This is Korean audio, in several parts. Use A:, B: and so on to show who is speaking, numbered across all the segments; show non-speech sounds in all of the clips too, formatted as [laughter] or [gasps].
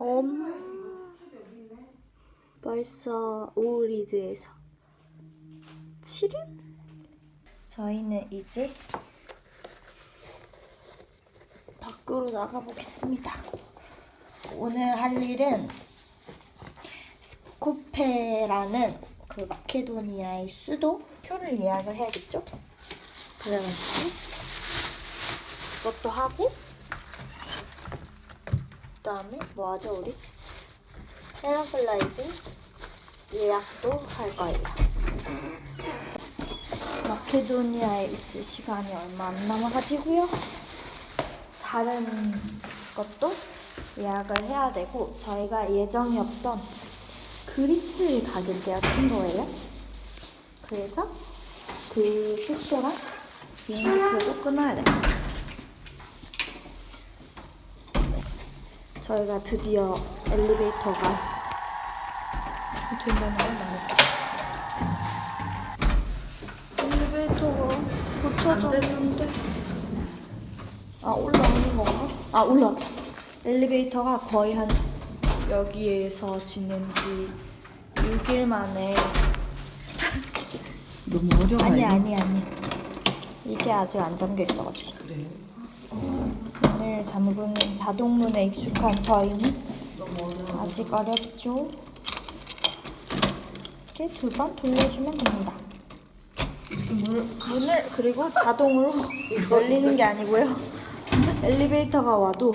A: 엄. 벌써 오리드에서 7일? 저희는 이제 밖으로 나가보겠습니다. 오늘 할 일은 스코페라는 그 마케도니아의 수도 표를 예약을 해야겠죠? 그래가지고 그것도 하고 그 다음에 뭐 하죠 우리? 패러글라이딩 예약도 할 거예요. 마케도니아에 있을 시간이 얼마 안 남아가지고요. 다른 것도 예약을 해야 되고 저희가 예정이 없던 그리스를 가기로 되었던 거예요. 그래서 그 숙소랑 비행기표도 끊어야 돼요. 저희가 드디어 엘리베이터가 된다는 걸 말했다. 엘리베이터가 고쳐졌는데 아 올라오는 건가? 아 올라왔다. 엘리베이터가 거의 한 여기에서 지낸 지 6일 만에
B: 너무 어려워.
A: 아니 아니 아니 이게 아직 안 잠겨 있어가지고
B: 그래.
A: 문을 잠그는 자동문에 익숙한 저희는 아직 어렵죠. 이렇게 두 번 돌려주면 됩니다. 문을 그리고 자동으로 [laughs] 열리는 게 아니고요. 엘리베이터가 와도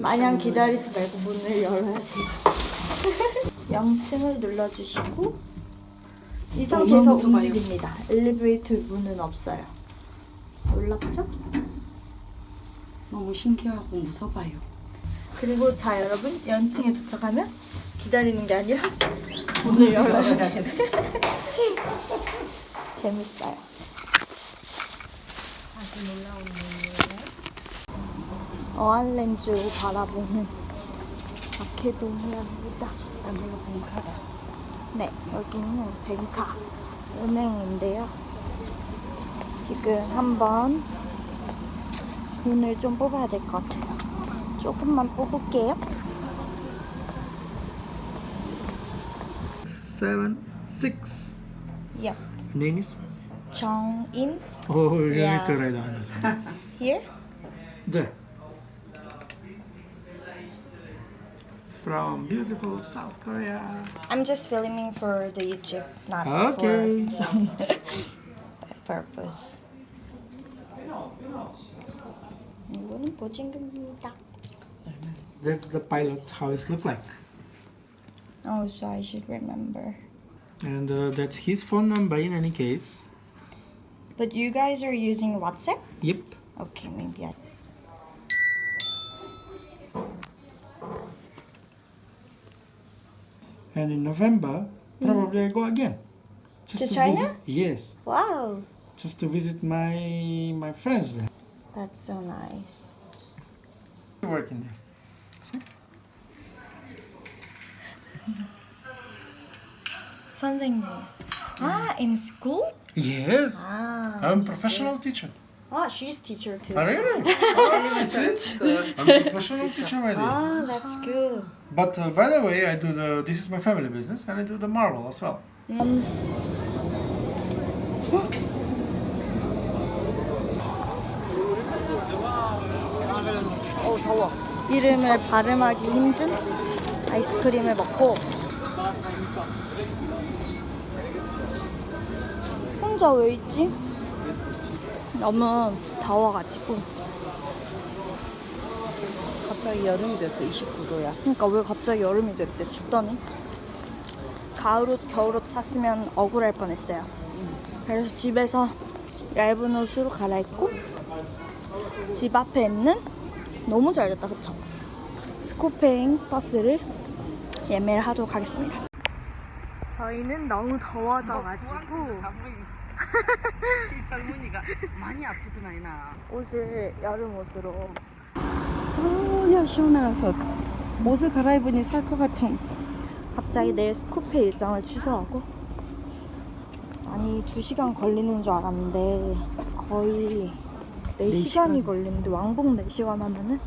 A: 마냥 기다리지 말고 문을 열어야 돼요. [laughs] 0층을 눌러주시고 이 상태에서. 움직입니다. 엘리베이터 문은 없어요. 놀랍죠?
B: 너무 신기하고 무서워요.
A: 그리고 자 여러분 연층에 도착하면 기다리는 게 아니라 문을 열어야 돼. 재밌어요. 어안렌즈로 바라보는 마케도니아입니다.
B: 언니가 봉카다.
A: 네, 여기는 뱅카 은행인데요. 지금 한번 돈을 좀 뽑아야 될 것 같아요. 조금만 뽑을게요.
C: seven six.
A: Yep.
C: Name is?
A: 정인
C: Oh, you
A: Yeah.
C: need to write down this one. [laughs]
A: here.
C: There. From beautiful South Korea.
A: I'm just filming for the YouTube, not
C: Okay.
A: for some [laughs] purpose. 이거는 보증금입니다.
C: That's the pilot how it look like.
A: Oh, so I should remember.
C: And uh, that's his phone number in any case.
A: But you guys are using WhatsApp?
C: Yep.
A: Okay, maybe I.
C: And in November, probably I go again.
A: Mm. To
C: to
A: China?
C: visit- yes.
A: Wow,
C: Just to visit my my friends there.
A: That's so nice.
C: You there. See?
A: Something nice. Ah, in school?
C: Yes.
A: Ah,
C: I'm a professional teacher.
A: Ah, she's teacher too.
C: Ah, really? [laughs] oh, that's good. I'm a professional teacher, my dear.
A: Ah, that's good.
C: But uh, by the way, I do the. This is my family business, and I do the marble as well.
A: Mm. [gasps] [laughs] 어 더워. 이름을 발음하기 힘든 아이스크림을 먹고 혼자 왜 있지? 너무 더워가지고
B: 갑자기 여름이 돼서 29도야.
A: 그러니까 왜 갑자기 여름이 됐대 춥더니 가을옷 겨울옷 샀으면 억울할 뻔했어요 그래서 집에서 얇은 옷으로 갈아입고 집 앞에 있는 너무 잘 됐다 그쵸? 스코페잉 버스를 예매를 하도록 하겠습니다 저희는 너무 더워져가지고 [laughs]
B: 이 젊은이가 많이 아프구나 이나.
A: 옷을 여름 옷으로
B: 아, 야 시원해서 옷을 갈아입으니 살 것 같은.
A: 갑자기 내일 스코페 일정을 취소하고 아니 2시간 걸리는 줄 알았는데 거의 4시간이
B: 시간.
A: 걸리는데 왕복 4시간 하면은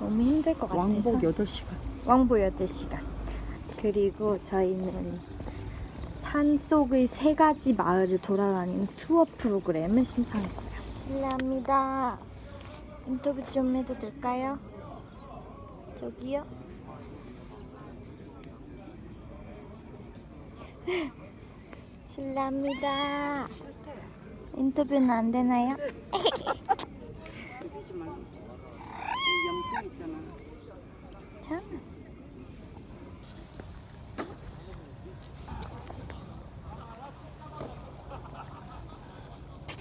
A: 너무 힘들 것 같아서
B: 왕복 8시간.
A: 왕보여드 시간. 그리고 저희는 산속의 세 가지 마을을 돌아다니는 투어 프로그램을 신청했어요. 실례합니다. 인터뷰 좀 해도 될까요? 저기요? [laughs] 실례합니다. 인터뷰는 안 되나요?
B: 말고. 있잖아.
A: 참.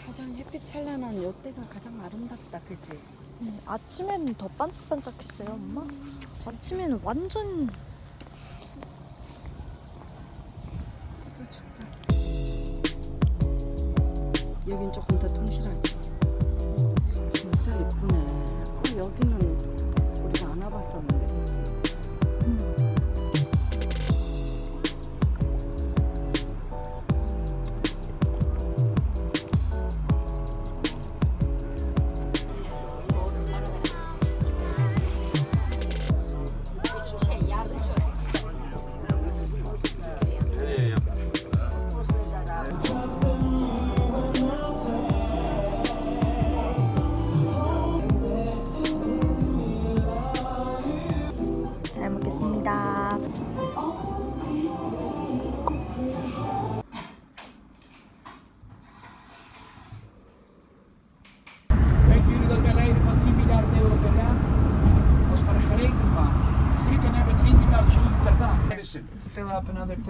B: 가장 햇빛 찬란한 요때가 가장 아름답다, 그지?
A: 음, 아침에는 더 반짝반짝했어요, 엄마. 아침에는 완전
B: 여긴 조금 더 통실하지.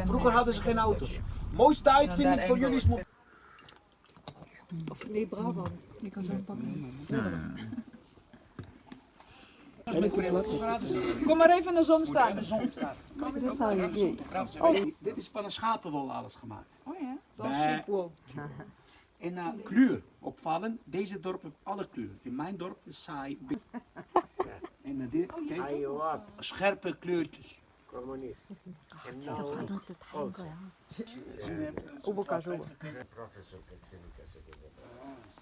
D: Vroeger hadden ze geen auto's. Mooiste tijd vind ik voor jullie.
B: Nee, Brabant.
E: Ik kan zelf pakken. Kom maar even naar de zon staan. [laughs]
D: Dit is van een schapenwol alles gemaakt.
E: Oh ja,
D: dat
E: is
D: En [laughs] uh, eh, kleur opvallen, deze dorp heeft alle kleuren. In mijn dorp is saai. [laughs] En uh, dit, scherpe kleurtjes.
B: 진짜 바느질 다한 거야.
E: 오버까지 오버.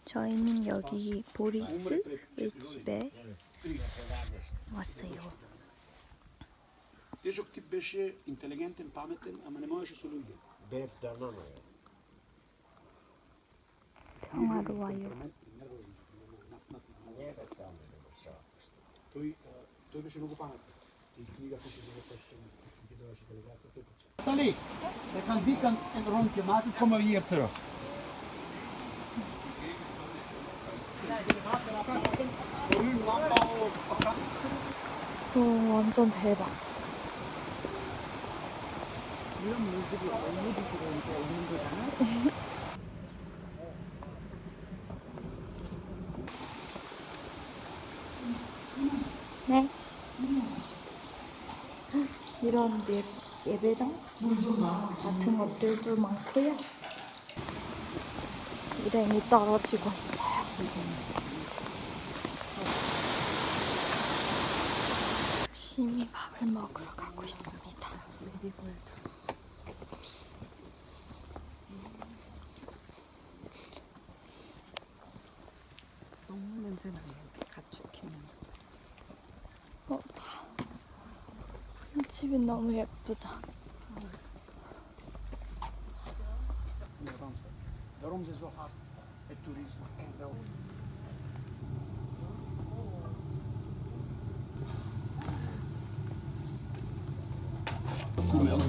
A: 저희는 여기 보리스의 집에 왔어요.
D: Knieën van de delegatie. Tali, we gaan die kant een rondje maken, komen we hier terug.
A: 오, 완전 대박.
B: 이런 물들이 얼물이 들어오니까 있는 거잖아.
A: 이런 예, 예배당 같은 것들도 많고요. 일행이 떨어지고 있어요. 열심히 밥을 먹으러 가고 있습니다.
B: 너무 냄새 나요. 여기 가축히면.
A: 어, 집이 너무 예쁘다.
D: Daarom is het zo hard, het toerisme en wel. Koemelk.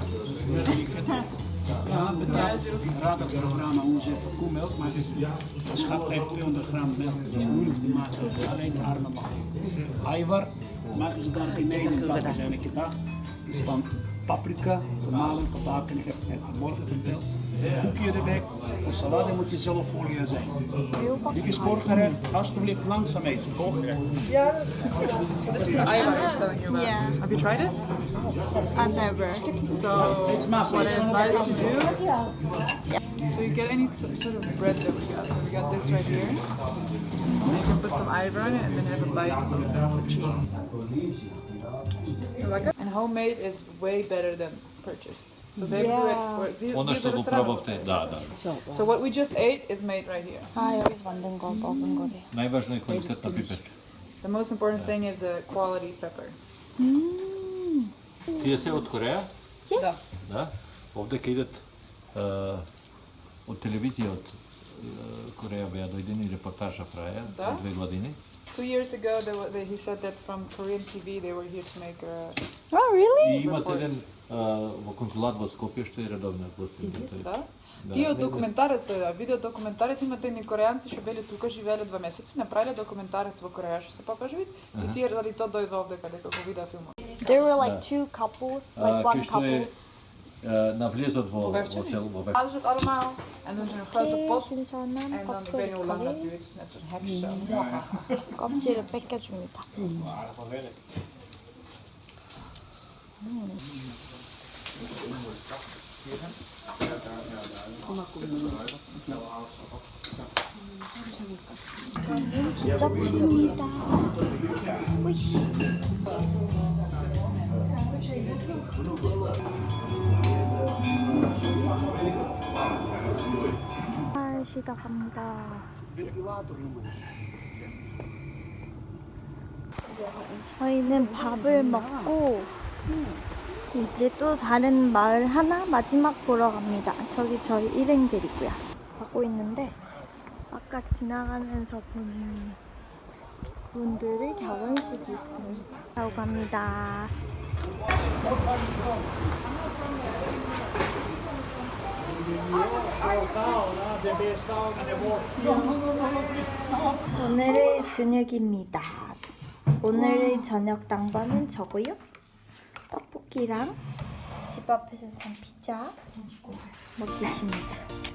D: Ja, betaald. Radarprogramma hoe ze voor koemelk, maar het is, een schap heeft 200 gram melk. Dat is moeilijk te maken, alleen de armen maken. Aivar maken ze daar beneden, pakken ze elke dag. is van paprika, gemalen, gebakken. Ik heb het net vanmorgen verteld. Koekje erbij. Voor salade moet je zelf folie zijn. Dit is voorgerecht. Alsjeblieft langzaam eten. Voorgerecht.
E: This is the ayva I was telling you about.
A: Yeah.
E: Have you tried it?
A: I've never.
E: So
D: smakelijk.
E: what I advise you do. So you get any s- sort of bread that we got. So we got this right here. And you can put some ayva on it and then have a bite of the cheese. You like it? and homemade is way better than purchased. So they Yeah. do it. For, do you,
F: Ono što je da, da.
E: So what we just ate is made right here.
A: A, ja još vam den gol gori.
F: Najvažno je kvalitetna.
E: The most important thing is a quality pepper.
A: Mm.
F: Ti je od Koreja,
E: Da.
F: da? Ovdje kad idete eh, od televizije od eh, Koreja, ja dojdeni reportaža
E: praja,
F: Da. dve godine.
E: Two years ago, they, were- they, he said that from Korean TV they were here to make a.
A: Oh, really?
F: И имат еден а, во консулат во Скопје што е редовна гостин.
E: Да.
F: Да,
E: Тие од
F: не, не.
E: документарец, а, видео документарец имате едни кореанци што биле тука, живееле два месеци, направиле документарец во Кореја што се покажи и тие заради тоа дојдоа овде каде како видеа филмот.
A: There were like
F: Да.
A: two couples,
F: А,
A: like one
F: кај uh, naar verlies
E: voor
F: wordt veel over.
E: Alles het allemaal. En dan is er een grote pot. En dan weet je hoe lang dat duurt. Net zo'n heks.
A: 껍질을 뺏겨줍니다. 저는 진짜 칩니다. 쉬다 갑니다. 저희는 밥을 먹고 이제 또 다른 마을 하나 마지막 보러 갑니다. 저기 저희 일행들이고요. 가고 있는데 아까 지나가면서 본 분들의 결혼식이 있습니다. 가고 갑니다. 오늘의 저녁입니다. 오늘의 저녁 당번은 저고요. 떡볶이랑 집 앞에서 산 피자 먹겠습니다.